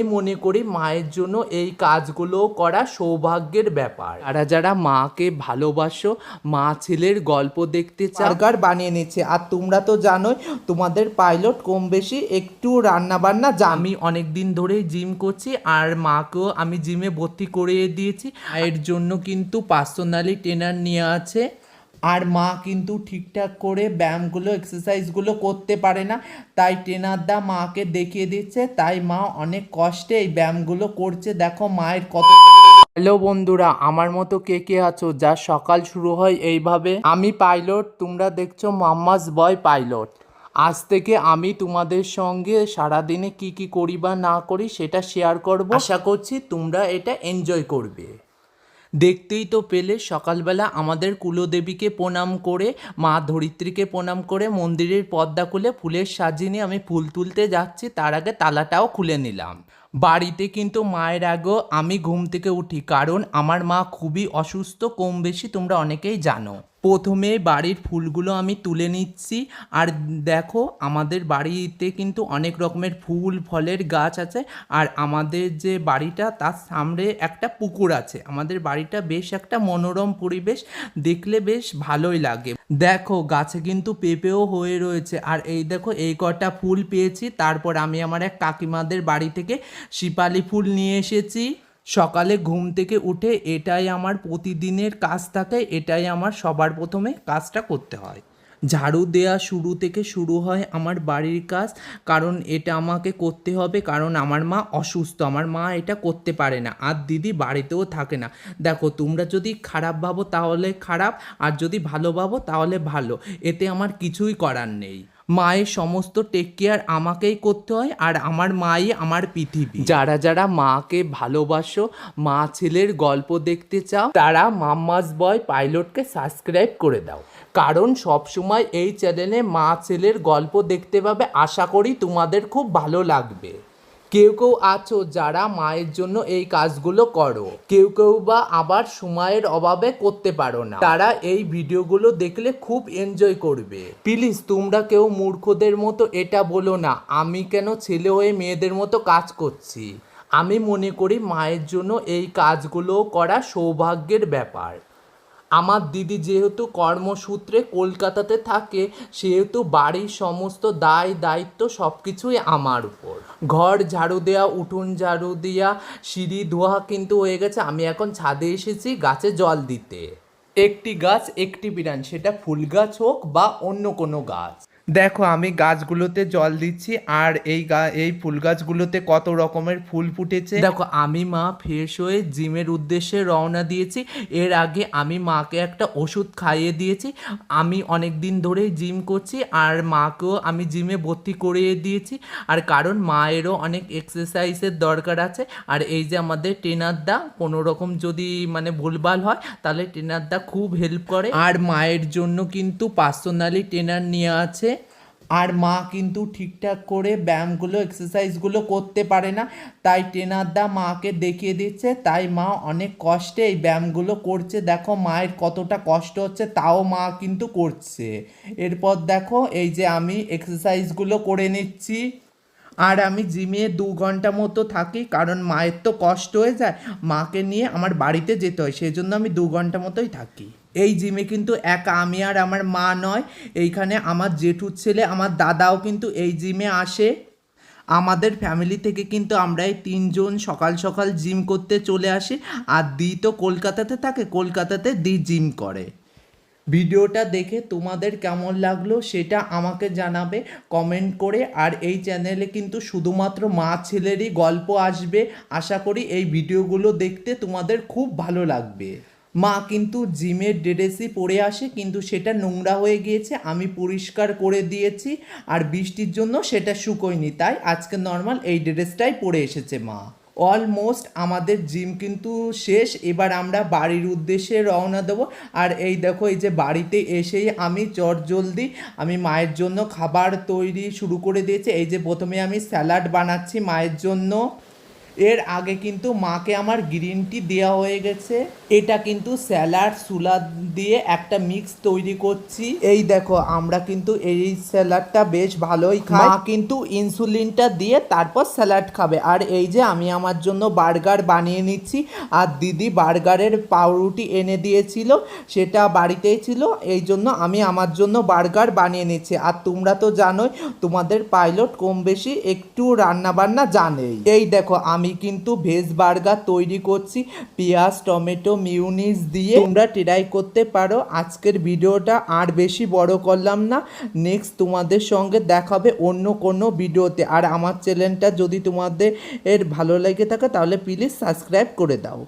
আমি মনে করি মায়ের জন্য এই কাজগুলো করা সৌভাগ্যের ব্যাপার। যারা যারা মাকে ভালোবাসো মা ছেলের গল্প দেখতে চাও বার্গার বানিয়ে নিচ্ছে। আর তোমরা তো জানোই তোমাদের পাইলট কম বেশি একটু রান্না বান্না জান। আমি অনেক দিন ধরেই জিম করছি আর মাকেও আমি জিমে ভর্তি করিয়ে দিয়েছি। এর জন্য কিন্তু পার্সোনালি ট্রেনার নিয়ে আছে। আর মা কিন্তু ঠিকঠাক করে ব্যায়ামগুলো এক্সারসাইজগুলো করতে পারে না। তাই ট্রেনারদা মাকে দেখিয়ে দিচ্ছে, তাই মা অনেক কষ্টে এই ব্যায়ামগুলো করছে। দেখো মায়ের কত হ্যালো বন্ধুরা, আমার মতো কে কে আছো? যা সকাল শুরু হয় এইভাবে। আমি পাইলট, তোমরা দেখছ মাম্মাস বয় পাইলট। আজ থেকে আমি তোমাদের সঙ্গে সারাদিনে কি কি করি বা না করি সেটা শেয়ার করব। আশা করছি তোমরা এটা এনজয় করবে। দেখতেই তো পেলে সকালবেলা আমাদের কুলদেবীকে প্রণাম করে, মা ধরিত্রীকে প্রণাম করে মন্দিরের পর্দা খুলে ফুলের সাজিয়ে নিয়ে আমি ফুল তুলতে যাচ্ছি, তার আগে তালাটাও খুলে নিলাম। বাড়িতে কিন্তু মায়ের আগেও আমি ঘুম থেকে উঠি, কারণ আমার মা খুবই অসুস্থ, কম বেশি তোমরা অনেকেই জানো। প্রথমে বাড়ির ফুলগুলো আমি তুলে নিচ্ছি। আর দেখো, আমাদের বাড়িতে কিন্তু অনেক রকমের ফুল, ফলের গাছ আছে। আর আমাদের যে বাড়িটা, তার সামনে একটা পুকুর আছে। আমাদের বাড়িটা বেশ একটা মনোরম পরিবেশ। দেখলে বেশ ভালোই লাগে। দেখো, গাছে কিন্তু পেঁপেও হয়ে রয়েছে। আর এই দেখো, এই কটা ফুল পেয়েছি। তারপর আমি আমার এক কাকিমাদের বাড়ি থেকে শিপালি ফুল নিয়ে এসেছি। সকালে ঘুম থেকে উঠে এটাই আমার প্রতিদিনের কাজ থাকে, এটাই আমার সবার প্রথমে কাজটা করতে হয়। ঝাড়ু দেওয়া শুরু থেকে শুরু হয় আমার বাড়ির কাজ, কারণ এটা আমাকে করতে হবে, কারণ আমার মা অসুস্থ, আমার মা এটা করতে পারে না, আর দিদি বাড়িতেও থাকে না। দেখো, তোমরা যদি খারাপ ভাবো তাহলে খারাপ, আর যদি ভালো ভাবো তাহলে ভালো, এতে আমার কিছুই করার নেই। মায়ের সমস্ত টেক কেয়ার আমাকেই করতে হয় আর আমার মাই আমার পৃথিবী। যারা যারা মাকে ভালোবাসো, মা ছেলের গল্প দেখতে চাও, তারা মাম্মাস বয় পাইলটকে সাবস্ক্রাইব করে দাও। কারণ সবসময় এই চ্যানেলে মা ছেলের গল্প দেখতে পাবে, আশা করি তোমাদের খুব ভালো লাগবে। কেউ কেউ আছো যারা মায়ের জন্য এই কাজগুলো করো। কেউ কেউ বা আবার সময়ের অভাবে করতে পারো না। তারা এই ভিডিওগুলো দেখলে খুব এনজয় করবে। প্লিজ, তোমরা কেউ মূর্খদের মতো এটা বলো না। আমি কেন ছেলে হয়ে মেয়েদের মতো কাজ করছি? আমি মনে করি মায়ের জন্য এই কাজগুলো করা সৌভাগ্যের ব্যাপার। আমার দিদি যেহেতু কর্মসূত্রে কলকাতাতে থাকে, সেহেতু বাড়ির সমস্ত দায়, দায়িত্ব সব কিছুই আমার উপর। ঘর ঝাড়ু দেওয়া উঠুন ঝাড়ু দেওয়া সিঁড়ি ধোয়া কিন্তু হয়ে গেছে। আমি এখন ছাদে এসেছি গাছে জল দিতে। একটি গাছ, একটি বিড়ান সেটা ফুল গাছ হোক বা অন্য কোনো গাছ। দেখো, আমি গাছগুলোতে জল দিচ্ছি আর এই গা, এই ফুল গাছগুলোতে কত রকমের ফুল ফুটেছে। দেখো, আমি মা ফ্রেশ হয়ে জিমের উদ্দেশ্যে রওনা দিয়েছি। এর আগে আমি মাকে একটা ওষুধ খাইয়ে দিয়েছি। আমি অনেক দিন ধরেই জিম করছি আর মাকেও আমি জিমে ভর্তি করিয়ে দিয়েছি। আর কারণ মায়েরও অনেক এক্সারসাইজের দরকার আছে। আর এই যে আমাদের ট্রেনারদা কোনো রকম যদি মানে ভুলভাল হয়, তাহলে ট্রেনারদা খুব হেল্প করে। আর মায়ের জন্য কিন্তু পার্সোনালি ট্রেনার নিয়ে আছে। আর মা কিন্তু ঠিকঠাক করে ব্যায়ামগুলো এক্সারসাইজগুলো করতে পারে না। তাই ট্রেনারদা মাকে দেখিয়ে দিচ্ছে, তাই মা অনেক কষ্টে এই ব্যায়ামগুলো করছে। দেখো মায়ের কতটা কষ্ট হচ্ছে, তাও মা কিন্তু করছে। এরপর দেখো এই যে আমি এক্সারসাইজগুলো করে নিচ্ছি। আর আমি জিমে দু ঘণ্টা মতো থাকি, কারণ মায়ের তো কষ্ট হয়ে যায়। মাকে নিয়ে আমার বাড়িতে যেতে হয় সেই জন্য আমি দু ঘণ্টা মতোই থাকি। এই জিমে কিন্তু একা আমি আর আমার মা নয়, এইখানে আমার জেঠুর ছেলে, আমার দাদাও কিন্তু এই জিমে আসে। আমাদের ফ্যামিলি থেকে কিন্তু আমরা এই তিনজন সকাল সকাল জিম করতে চলে আসি, আর দি তো কলকাতাতে থাকে, কলকাতাতে দি জিম করে। ভিডিওটা দেখে তোমাদের কেমন লাগল সেটা আমাকে জানাবে কমেন্ট করে। আর এই চ্যানেলে কিন্তু শুধুমাত্র মা ছেলেরই গল্প আসবে। আশা করি এই ভিডিওগুলো দেখতে তোমাদের খুব ভালো লাগবে। মা কিন্তু জিমের ড্রেসই পরে আসে, কিন্তু সেটা নোংরা হয়ে গিয়েছে, আমি পরিষ্কার করে দিয়েছি, আর বৃষ্টির জন্য সেটা শুকোয়নি। তাই আজকে নর্মাল এই ড্রেসটাই পরে এসেছে মা। অলমোস্ট আমাদের জিম কিন্তু শেষ। এবার আমরা বাড়ির উদ্দেশ্যে রওনা দেবো। আর এই দেখো, এই যে বাড়িতে এসেই আমি চট জলদি আমি মায়ের জন্য খাবার তৈরি শুরু করে দিয়েছি। এই যে প্রথমে আমি স্যালাড বানাচ্ছি মায়ের জন্য। এর আগে কিন্তু মাকে আমার গ্রিন টি দেওয়া হয়ে গেছে। এটা কিন্তু স্যালাড সুলাদ দিয়ে একটা মিক্স তৈরি করছি। এই দেখো, আমরা কিন্তু এই স্যালাডটা বেশ ভালোই খাই। মা কিন্তু ইনসুলিনটা দিয়ে তারপর স্যালাড খাবে। আর এই যে আমি আমার জন্য বার্গার বানিয়ে নিচ্ছি, আর দিদি বার্গারের পাউরুটি এনে দিয়েছিল, সেটা বাড়িতেই ছিল, এই জন্য আমি আমার জন্য বার্গার বানিয়ে নিচ্ছি। আর তোমরা তো জানোই, তোমাদের পাইলট কম বেশি একটু রান্না বান্না জানেই। এই দেখো আমি কিন্তু ভেজ বার্গার তৈরি করছি। পেঁয়াজ, টমেটো, মিউনিস দিয়ে। তোমরা ট্রাই করতে পারো। আজকের ভিডিওটা আর বেশি বড় করলাম না। নেক্সট তোমাদের সঙ্গে দেখাবে অন্য কোনো ভিডিওতে। আর আমার চ্যানেলটা যদি তোমাদের এর ভালো লেগে থাকে, তাহলে প্লিজ সাবস্ক্রাইব করে দাও।